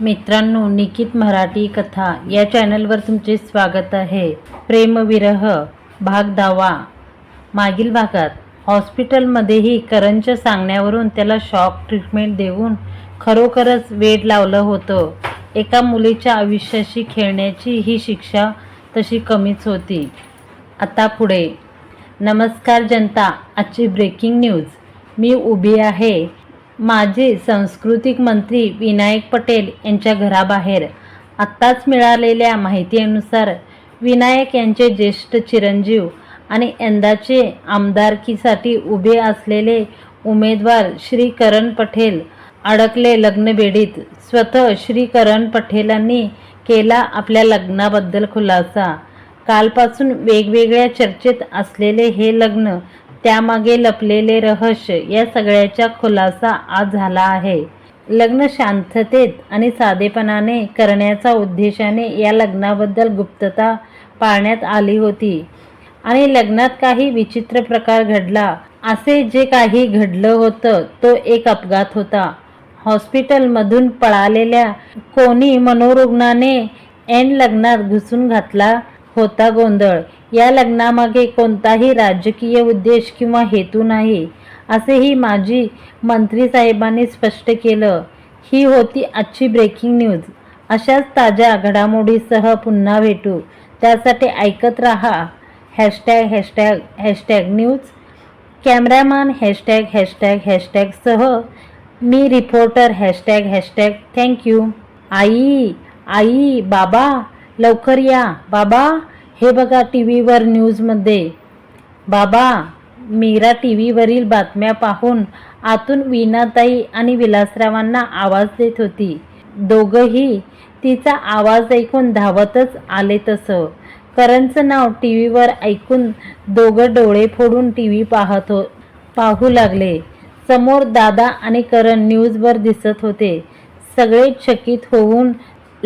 मित्रांनो निकित मराठी कथा या चॅनलवर तुमचे स्वागत आहे. प्रेमविरह भाग दहावा. मागील भागात हॉस्पिटलमध्येही करणच्या सांगण्यावरून त्याला शॉक ट्रीटमेंट देऊन खरोखरच वेड लावलं होतं. एका मुलीच्या आयुष्याशी खेळण्याची ही शिक्षा तशी कमीच होती. आता पुढे. नमस्कार जनता आजची ब्रेकिंग न्यूज. मी उभी आहे माजी सांस्कृतिक मंत्री विनायक पटेल यांच्या घराबाहेर. आत्ताच मिळालेल्या माहितीनुसार विनायक यांचे ज्येष्ठ चिरंजीव आणि यंदाचे आमदारकीसाठी उभे असलेले उमेदवार श्री करण पटेल अडकले लग्नबेडीत स्वतः श्री करण पटेलांनी केला आपल्या लग्नाबद्दल खुलासा. कालपासून वेगवेगळ्या चर्चेत असलेले हे लग्न त्यामागे लपलेले रहस्य या सगळ्याचा खुलासा आज झाला आहे. लग्न शांततेत आणि साधेपणाने करण्याचा उद्देशाने या लग्नाबद्दल गुप्तता पाळण्यात आली होती. आणि लग्नात काही विचित्र प्रकार घडला. असे जे काही घडलं होतं तो एक अपघात होता. हॉस्पिटलमधून पळालेल्या कोणी मनोरुग्णाने एन लग्नात घुसून घातला होता गोंधळ. या लग्नामागे कोणताही राजकीय उद्देश किंवा हेतू नाही असेही माजी मंत्री साहेबांनी स्पष्ट केलं. ही होती आजची ब्रेकिंग न्यूज अशाच ताज्या घडामोडीसह पुन्हा भेटू. त्यासाठी ऐकत राहा. Hashtag hashtag hashtag news cameraman hashtag hashtag हॅशटॅगसह me reporter hashtag hashtag thank you आई आई बाबा लवकर या. बाबा हे बघा टी व्हीवर न्यूजमध्ये. बाबा मीरा टी व्हीवरील बातम्या पाहून आतून वीणाताई आणि विलासरावांना आवाज देत होती. दोघंही तिचा आवाज ऐकून धावतच आले तसं. करणचं नाव टी व्हीवर ऐकून दोघं डोळे फोडून टी व्ही पाहत हो पाहू लागले. समोर दादा आणि करण न्यूजवर दिसत होते. सगळे चकित होऊन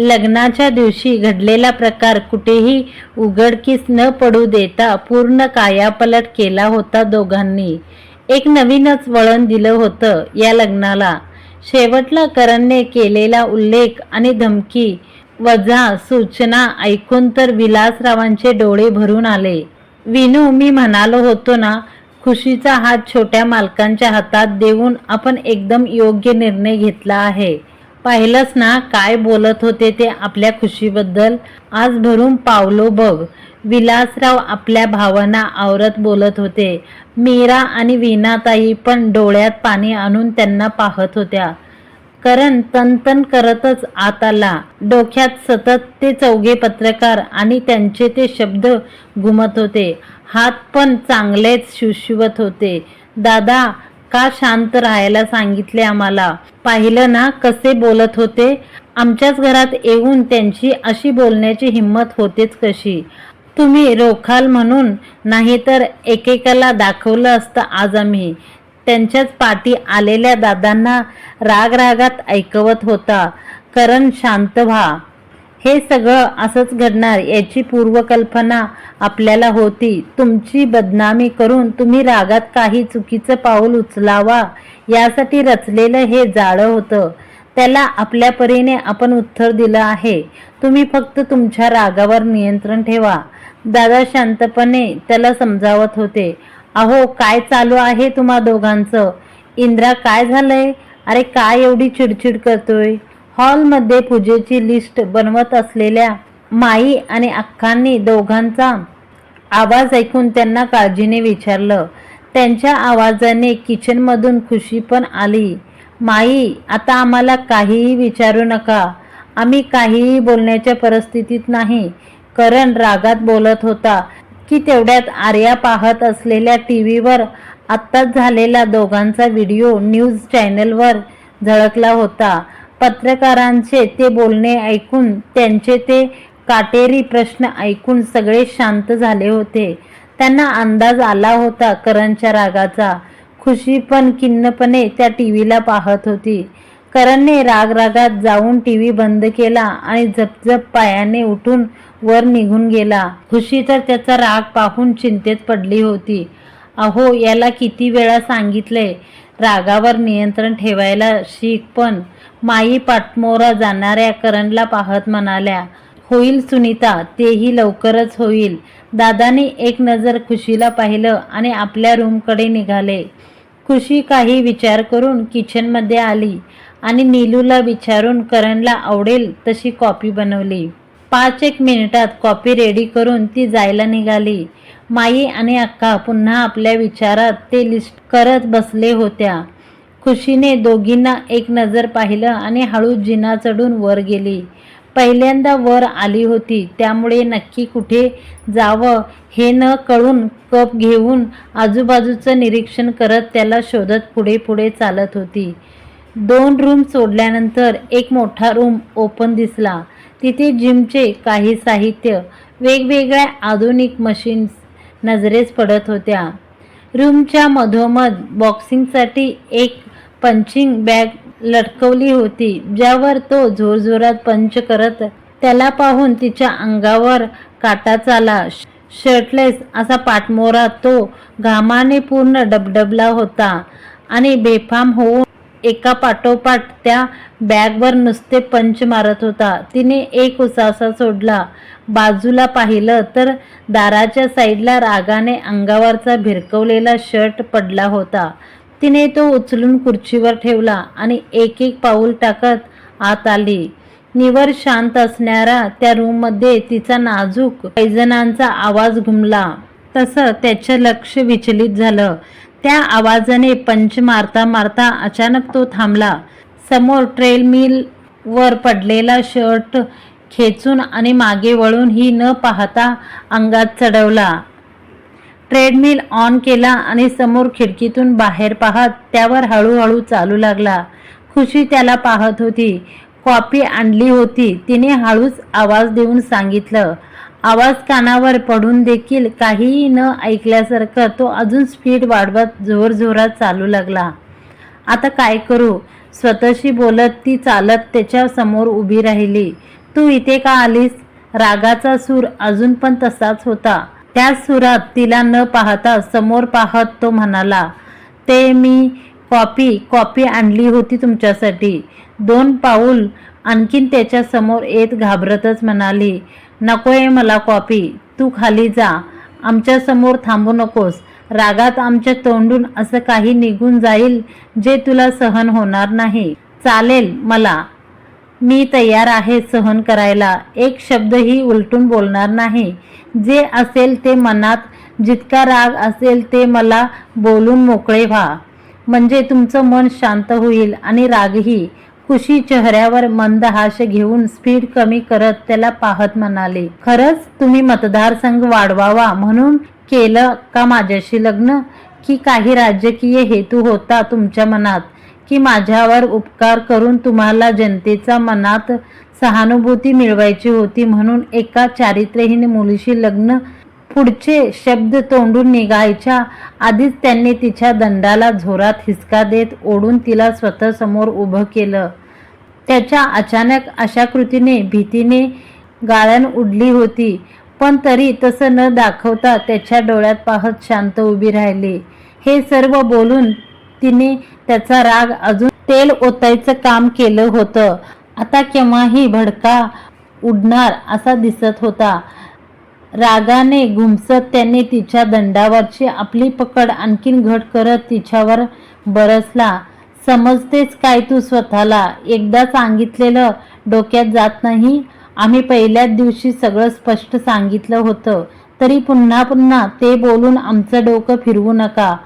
लग्नाच्या दिवशी घडलेला प्रकार कुठेही उघडकीस न पडू देता पूर्ण कायापलट केला होता दोघांनी. एक नवीनच वळण दिलं होतं या लग्नाला. शेवटला करणने केलेला उल्लेख आणि धमकी वजा सूचना ऐकून तर विलासरावांचे डोळे भरून आले. विनू मी म्हणालो होतो ना खुशीचा हात छोट्या मालकांच्या हातात देऊन आपण एकदम योग्य निर्णय घेतला आहे. पाहिलंच ना काय बोलत होते ते आपल्या खुशीबद्दल? आज भरून पावलो बघ. विलासराव आपल्या भावांना आवरत बोलत होते. मीरा आणि वीणाताई पण डोळ्यात पाणी आणून त्यांना पाहत होत्या. करण तनतन करतच आत आला. डोक्यात सतत ते चौघे पत्रकार आणि त्यांचे ते शब्द घुमत होते. हात पण चांगलेच शिवशिवत होते. दादा का शांत राहायला सांगितले आम्हाला. पाहिलं ना कसे बोलत होते. आमच्याच घरात येऊन त्यांची अशी बोलण्याची हिंमत होतेच कशी. तुम्ही रोखाल म्हणून नाही तर एकेकाला दाखवलं असतं आज आम्ही. त्यांच्याच पाठी आलेल्या दादांना राग रागात ऐकवत होता. करण शांत व्हा. हे सगळं असंच घडणार याची पूर्वकल्पना आपल्याला होती. तुमची बदनामी करून तुम्ही रागात काही चुकीचं पाऊल उचलावा यासाठी रचलेलं हे जाळं होतं. त्याला आपल्या परीने आपण उत्तर दिलं आहे. तुम्ही फक्त तुमच्या रागावर नियंत्रण ठेवा. दादा शांतपणे त्याला समजावत होते. अहो काय चालू आहे तुम्हा दोघांचं? इंद्रा काय झालंय? अरे काय एवढी चिडचिड करतोय? हॉलमध्ये पूजेची लिस्ट बनवत असलेल्या माई आणि अख्खांनी दोघांचा आवाज ऐकून त्यांना काळजीने विचारलं. त्यांच्या आवाजाने किचनमधून खुशी पण आली. माई आता आम्हाला काहीही विचारू नका. आम्ही काहीही बोलण्याच्या परिस्थितीत नाही. करण रागात बोलत होता की तेवढ्यात आर्या पाहत असलेल्या टी व्हीवर आत्ताच झालेला दोघांचा व्हिडिओ न्यूज चॅनलवर झळकला होता. पत्रकारांचे ते बोलणे ऐकून त्यांचे ते काटेरी प्रश्न ऐकून सगळे शांत झाले होते. त्यांना अंदाज आला होता करणच्या रागाचा. खुशी पण खिन्नपणे त्या टी व्हीला पाहत होती. करणने राग रागात जाऊन टी व्ही बंद केला आणि झपझप पायाने उठून वर निघून गेला. खुशी तर त्याचा राग पाहून चिंतेत पडली होती. अहो याला किती वेळा सांगितले रागावर नियंत्रण ठेवायला शिक पण माई पाठमोरा जाणाऱ्या करणला पाहत म्हणाल्या होईल सुनीता तेही लवकरच होईल. दादाने एक नजर खुशीला पाहिलं आणि आपल्या रूमकडे निघाले. खुशी काही विचार करून किचनमध्ये आली आणि नीलूला विचारून करणला आवडेल तशी कॉफी बनवली. पाच एक मिनिटात कॉफी रेडी करून ती जायला निघाली. माई आणि अक्का पुन्हा आपल्या विचारात ते लिस्ट करत बसले होत्या. खुशीने दोघींना एक नजर पाहिलं आणि हळू जिना चढून वर गेली. पहिल्यांदा वर आली होती त्यामुळे नक्की कुठे जावं हे न कळून कप घेऊन आजूबाजूचं निरीक्षण करत त्याला शोधत पुढे पुढे चालत होती. दोन रूम सोडल्यानंतर एक मोठा रूम ओपन दिसला. तिथे जिमचे काही साहित्य वेगवेगळ्या आधुनिक मशीन्स नजरेस पडत होत्या. रूमच्या मधोमध बॉक्सिंगसाठी एक पंचिंग बॅग लटकवली होती ज्यावर तो जोरजोरात पंच करत त्याला पाहून तिच्या अंगावर काटा चाला. शर्टलेस असा पाठमोरा तो घामाने पूर्ण डबडबला होता आणि बेफाम होऊन एका पाठोपाठ त्या बॅगवर नुसते पंच मारत होता. तिने एक उसासा सोडला. बाजूला पाहिलं तर दाराच्या साईडला रागाने अंगावरचा भिरकवलेला शर्ट पडला होता. तिने तो उचलून खुर्चीवर ठेवला आणि एक एक पाऊल टाकत आत आली. निवर शांत असणाऱ्या त्या रूममध्ये तिचा नाजूक पैजनांचा आवाज घुमला. तसं त्याचं लक्ष विचलित झालं. त्या आवाजाने पंच मारता मारता अचानक तो थांबला. समोर ट्रेलमिल वर पडलेला शर्ट खेचून आणि मागे वळून ही न पाहता अंगात चढवला. ट्रेडमिल ऑन केला आणि समोर खिडकीतून बाहेर पाहत त्यावर हळूहळू चालू लागला. खुशी त्याला पाहत होती. कॉफी आणली होती. तिने हळूच आवाज देऊन सांगितलं आवाज कानावर पडून देखील काहीही न ऐकल्यासारखं तो अजून स्पीड वाढवत जोरजोरात चालू लागला. आता काय करू? स्वतःशी बोलत ती चालत त्याच्यासमोर उभी राहिली. तू इथे का आलीस? रागाचा सूर अजून पण तसाच होता. त्या सुरात तिला न पाहता समोर पाहत तो म्हणाला ते मी कॉपी कॉपी आणली होती तुमच्यासाठी. दोन पाऊल आणखीन त्याच्यासमोर येत घाबरतच म्हणाली. नकोय मला कॉपी. तू खाली जा. आमच्यासमोर थांबू नकोस. रागात आमच्या तोंडून असं काही निघून जाईल जे तुला सहन होणार नाही. चालेल मला. मी तयार आहे सहन करायला. एक शब्दही उलटून बोलणार नाही. जे असेल ते मनात. जितका राग असेल ते मला बोलून मोकळे व्हा. म्हणजे तुमचं मन शांत होईल आणि रागही. खुशी चेहऱ्यावर मंद घेऊन स्पीड कमी करत त्याला पाहत म्हणाले खरंच तुम्ही मतदारसंघ वाढवावा म्हणून केलं का माझ्याशी लग्न? की काही राजकीय हेतू होता तुमच्या मनात? की माझ्यावर उपकार करून तुम्हाला जनतेचा मनात सहानुभूती मिळवायची होती म्हणून एका चारित्र्यहीन मुलीशी लग्न पुढचे शब्द तोंडून निघायच्या आधीच त्यांनी तिच्या दंडाला झोरात हिसका देत ओढून तिला स्वतःसमोर उभं केलं. त्याच्या अचानक अशा कृतीने भीतीने गाळण उडली होती पण तरी तसं न दाखवता त्याच्या डोळ्यात पाहत शांत उभी राहिली. हे सर्व बोलून तिने त्याचा राग अजून तेल ओतायचं काम केलं होतं. आता केव्हाही भडका उडणार असा दिसत होता. रागाने घुमसत त्याने तिच्या दंडावरची आपली पकड आणखीन घट करत तिच्यावर बरसला. समजतेच काय तू स्वतःला? एकदा सांगितलेलं डोक्यात जात नाही. आम्ही पहिल्याच दिवशी सगळं स्पष्ट सांगितलं होतं. तरी पुन्हा पुन्हा ते बोलून आमचं डोकं फिरवू नका.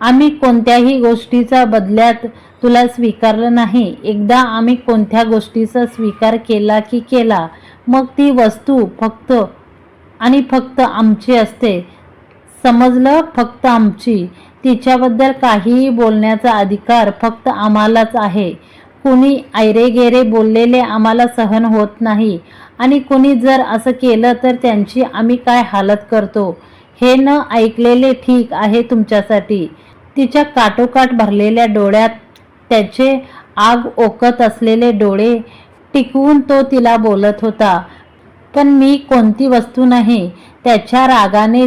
आम्ही कोणत्याही गोष्टीचा बदल्यात तुला स्वीकारलं नाही. एकदा आम्ही कोणत्या गोष्टीचा स्वीकार केला की केला मग ती वस्तू फक्त आणि फक्त आमची असते. समजलं? फक्त आमची. तिच्याबद्दल काहीही बोलण्याचा अधिकार फक्त आम्हालाच आहे. कुणी ऐरेगेरे बोललेले आम्हाला सहन होत नाही. आणि कुणी जर असं केलं तर त्यांची आम्ही काय हालत करतो? हे न ऐकलेले ठीक आहे तुमच्यासाठी. तिच्या काटोकाट भरलेल्या डोळ्यात त्याचे आग ओकत असलेले डोळे टिकवून तो तिला बोलत होता. पण मी कोणती वस्तू नाही. त्याच्या रागाने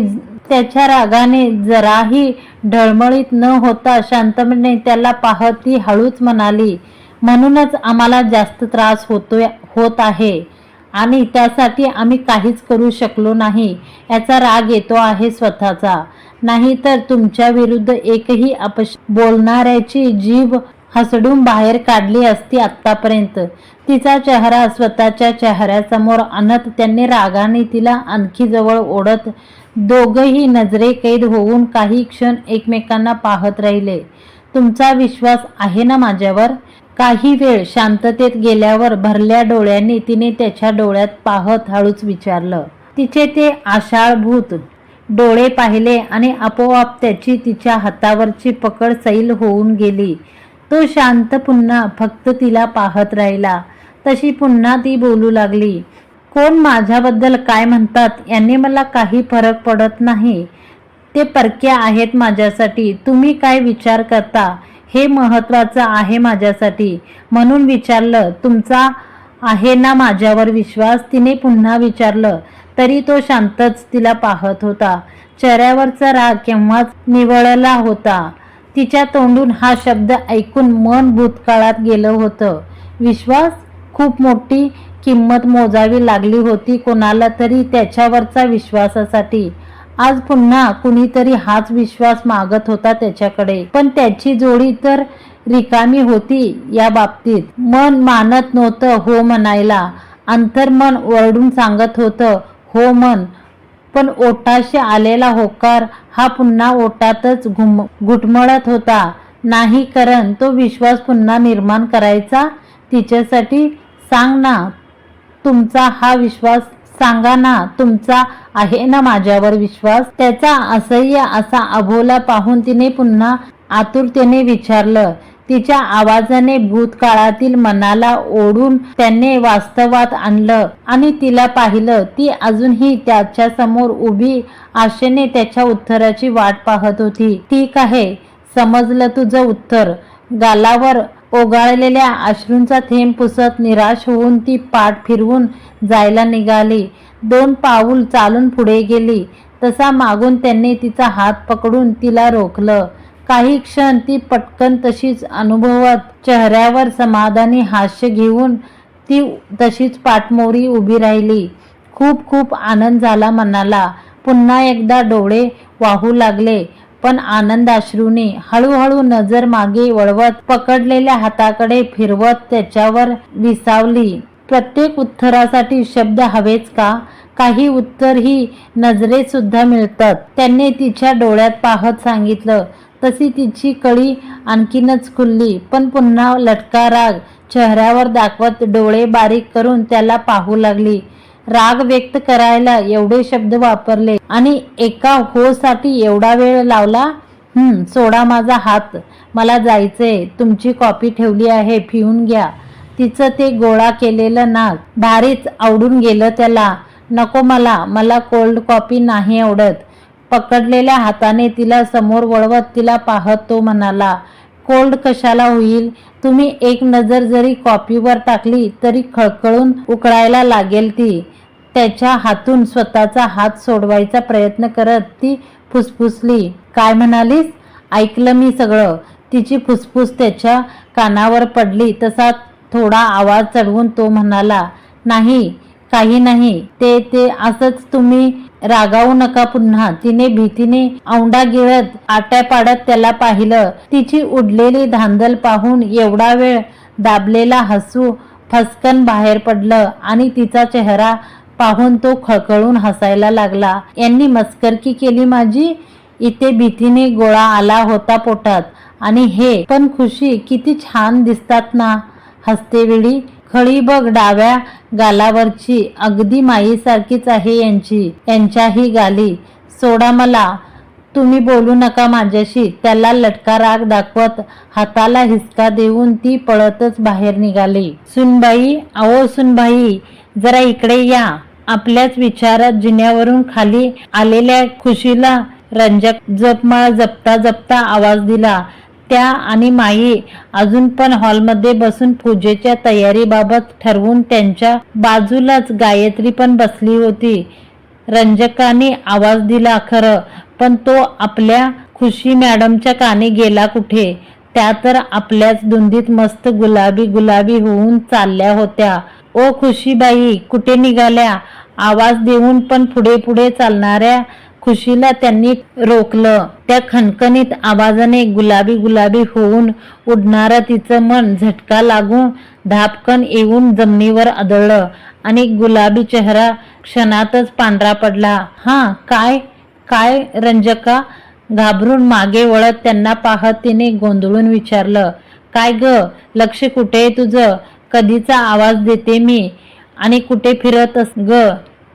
त्याच्या रागाने जराही ढळमळीत न होता शांतपणे त्याला पाहत ती हळूच म्हणाली म्हणूनच आम्हाला जास्त त्रास होतोय होत आहे. आणि त्यासाठी आम्ही काहीच करू शकलो नाही. याचा राग येतो आहे स्वतःचा. नाहीतर तुमच्या विरुद्ध एकही अपश बोलणाऱ्याची जीभ हसडून बाहेर काढली असती आत्तापर्यंत. तिचा चेहरा स्वतःच्या चेहऱ्यासमोर आणत त्यांनी रागाने तिला आणखी जवळ ओढत दोघंही नजरे कैद होऊन काही क्षण एकमेकांना पाहत राहिले. तुमचा विश्वास आहे ना माझ्यावर? काही वेळ शांततेत गेल्यावर भरल्या डोळ्यांनी तिने त्याच्या डोळ्यात पाहत हळूच विचारलं. तिचे ते आषाळभूत डोळे पाहिले आणि आपोआप त्याची तिच्या हातावरची पकड सैल होऊन गेली. तो शांत पुन्हा फक्त तिला पाहत राहिला. तशी पुन्हा ती बोलू लागली. कोण माझ्याबद्दल काय म्हणतात? याने मला काही फरक पडत नाही. ते परके आहेत माझ्यासाठी. तुम्ही काय विचार करता? हे महत्त्वाचं आहे माझ्यासाठी. म्हणून विचारलं तुमचा आहे ना माझ्यावर विश्वास? तिने पुन्हा विचारलं. तरी तो शांतच तिला पाहत होता. चेहऱ्यावरचा राग केव्हाच निवळला होता. तिच्या तोंडून हा शब्द ऐकून मन भूतकाळात गेलं होतं. विश्वास? खूप मोठी किंमत मोजावी लागली होती कोणाला तरी त्याच्यावरचा विश्वासासाठी. आज पुन्हा कुणीतरी हाच विश्वास मागत होता त्याच्याकडे. पण त्याची जोडी तर रिकामी होती या बाबतीत. मन मानत नव्हतं हो म्हणायला. अंतर्मन ओरडून सांगत होतं हो मन पण ओटाशी आलेला होकार हा पुन्हा ओटातच घुम घुटमळत होता. नाही कारण तो विश्वास पुन्हा निर्माण करायचा? तिच्यासाठी सांग ना. तुमचा हा विश्वास सांगा ना. तुमचा आहे ना माझ्यावर विश्वास? त्याचा असह्य असा अभोला पाहून तिने पुन्हा आतुरतेने विचारलं. तिच्या आवाजाने भूतकाळातील मनाला ओढून त्याने वास्तवात आणलं आणि तिला पाहिलं. ती अजूनही त्याच्यासमोर उभी आशेने त्याच्या उत्तराची वाट पाहत होती. ठीक आहे समजलं तुझं उत्तर. गालावर ओगाळलेल्या अश्रूंचा थेंब पुसत निराश होऊन ती पाठ फिरवून जायला निघाली. दोन पाऊल चालून पुढे गेली. तसा मागून त्यांनी तिचा हात पकडून तिला रोखलं. काही क्षण ती पटकन तशीच अनुभवत चेहऱ्यावर समाधानी हास्य घेऊन ती तशीच पाठमोरी उभी राहिली. खूप खूप आनंद झाला मनाला. पुन्हा एकदा डोळे वाहू लागले पण आनंद अश्रूने हळूहळू नजर मागे वळवत पकडलेल्या हाताकडे फिरवत त्याच्यावर विसावली. प्रत्येक उत्तरासाठी शब्द हवेच का? काही उत्तर ही नजरेत सुद्धा मिळतात. त्यांनी तिच्या डोळ्यात पाहत सांगितलं तशी तिची कळी आणखीनच खुलली. पण पुन्हा लटका राग चेहऱ्यावर दाखवत डोळे बारीक करून त्याला पाहू लागली. राग व्यक्त करायला एवढे शब्द वापरले आणि एका होसाठी एवढा वेळ लावला? हम्म सोडा माझा हात. मला जायचंय. तुमची कॉपी ठेवली आहे. पिऊन घ्या. तिचं ते गोळा केलेलं नाक भारीच आवडून गेलं त्याला. नको मला. मला कोल्ड कॉपी नाही आवडत. पकडलेल्या हाताने तिला समोर वळवत तिला पाहत तो म्हणाला कोल्ड कशाला होईल? तुम्ही एक नजर जरी कॉपीवर टाकली तरी खळखळून उकळायला लागेल ती. त्याच्या हातून स्वतःचा हात सोडवायचा प्रयत्न करत ती फुसफुसली. काय म्हणालीस? ऐकलं मी सगळं. तिची फुसफुस त्याच्या कानावर पडली तसा थोडा आवाज चढवून तो म्हणाला नाही काही नाही. ते ते असंच तुम्ही रागावू नका पुन्हा. तिने भीतीने औंडा गिळत आट्या पाडत त्याला पाहिलं. तिची उडलेली धांदल पाहून एवढा वेळ दाबलेला हसू फसकन बाहेर पडलं आणि तिचा चेहरा पाहून तो खळखळून हसायला लागला. यांनी मस्करकी केली माझी? इथे भीतीने गोळा आला होता पोटात. आणि हे पण खुशी किती छान दिसतात ना हसतेवेळी खळी बघ डाव्या गालावरची अगदी माईसारखीच आहे यांची. यांच्याही गाली सोडा मला. तुम्ही बोलू नका माझ्याशी. त्याला लटका राग दाखवत हाताला हिसका देऊन ती पळतच बाहेर निघाली. सुनबाई अहो सुनबाई जरा इकडे या. आपल्याच विचारात जिन्यावरून खाली आलेल्या खुशीला रंजक जपमाळ जपता जपता आवाज दिला. त्या आणि माई अजून पण हॉलमध्ये बसून पूजेच्या तयारीबाबत ठरवून त्यांच्या बाजूलाच गायत्री पण बसली होती. रंजकाने आवाज दिला खरं पण तो आपल्या खुशी मॅडमच्या कानी गेला कुठे? त्या तर आपल्याच धुंदीत मस्त गुलाबी गुलाबी होऊन चालल्या होत्या. ओ खुशीबाई कुठे निघाल्या? आवाज देऊन पण पुढे पुढे चालणाऱ्या खुशीला त्यांनी रोखलं. त्या खणखणीत आवाजाने गुलाबी गुलाबी होऊन उडणारं तिचं मन झटका लागून धापकन येऊन जमिनीवर आदळलं आणि गुलाबी चेहरा क्षणातच पांढरा पडला. हा काय? काय रंजका? घाबरून मागे वळत त्यांना पाहत तिने गोंधळून विचारलं. काय ग? लक्ष कुठे आहे तुझं? कधीचा आवाज देते मी? आणि कुठे फिरत अस ग?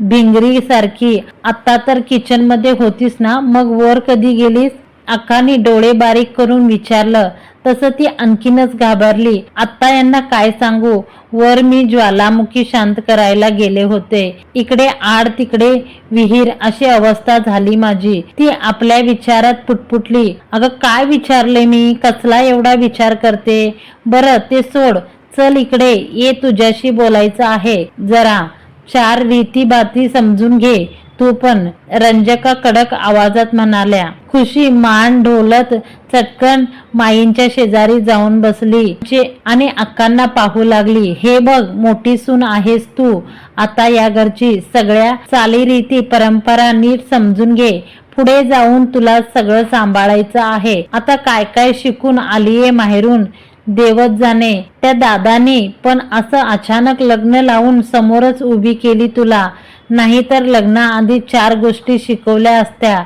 भिंगरी सारखी आता तर किचनमध्ये होतीस ना मग वर कधी गेलीस? अक्कानी डोळे बारीक करून विचारलं. तसं ती आणखीनच घाबरली. आत्ता यांना काय सांगू? वर मी ज्वालामुखी शांत करायला गेले होते. इकडे आड तिकडे विहीर अशी अवस्था झाली माझी. ती आपल्या विचारात पुटपुटली. अगं काय विचारले मी? कसला एवढा विचार करते? बरं ते सोड. चल इकडे. ये तुझ्याशी बोलायचं आहे. जरा. चार रीती बाती समजून घे. तू पण रंजका कडक आवाजात म्हणाल्या खुशी मान ढोलत चटकन माईंच्या शेजारी जाऊन बसली. आणि अक्कांना पाहू लागली हे बघ मोठी सून आहेस तू. आता या घरची सगळ्या चालीरीती परंपरा नीट समजून घे. पुढे जाऊन तुला सगळं सांभाळायचं आहे. आता काय काय शिकून आलीये माहेरून? देवत जाणे त्या दादाने पण असं अचानक लग्न लावून समोरच उभी केली तुला. नाहीतर लग्नाआधी चार गोष्टी शिकवल्या असत्या.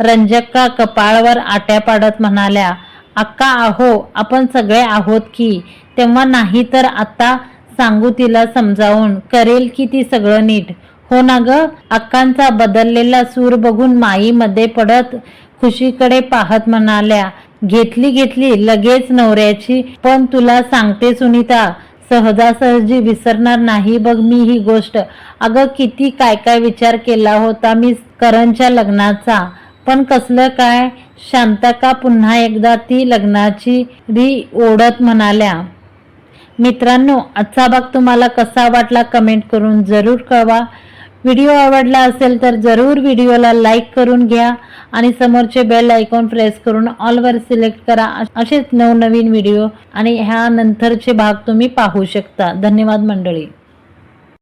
रंजक्का कपाळवर आट्या पाडत म्हणाल्या अक्का आहो आपण सगळे आहोत की? तेव्हा नाही तर आता सांगू तिला समजावून करेल की ती सगळं नीट. हो ना ग अक्कांचा बदललेला सूर बघून माईमध्ये पडत खुशीकडे पाहत म्हणाल्या घेतली घेतली लगेच नवऱ्याची. पण तुला सांगते सुनीता सहजासहजी विसरणार नाही बघ मी ही गोष्ट. अगं किती काय काय विचार केला होता मी करणच्या लग्नाचा. पण कसलं काय? शांतका पुन्हा एकदा ती लग्नाची री ओढत म्हणाल्या मित्रांनो आजचा भाग तुम्हाला कसा वाटला कमेंट करून जरूर कळवा. व्हिडिओ आवडला असेल तर जरूर व्हिडिओला लाईक करून घ्या आणि समोरचे बेल आयकॉन प्रेस करून ऑलवर सिलेक्ट करा. असेच नवनवीन व्हिडिओ आणि ह्या नंतरचे भाग तुम्ही पाहू शकता. धन्यवाद मंडळी.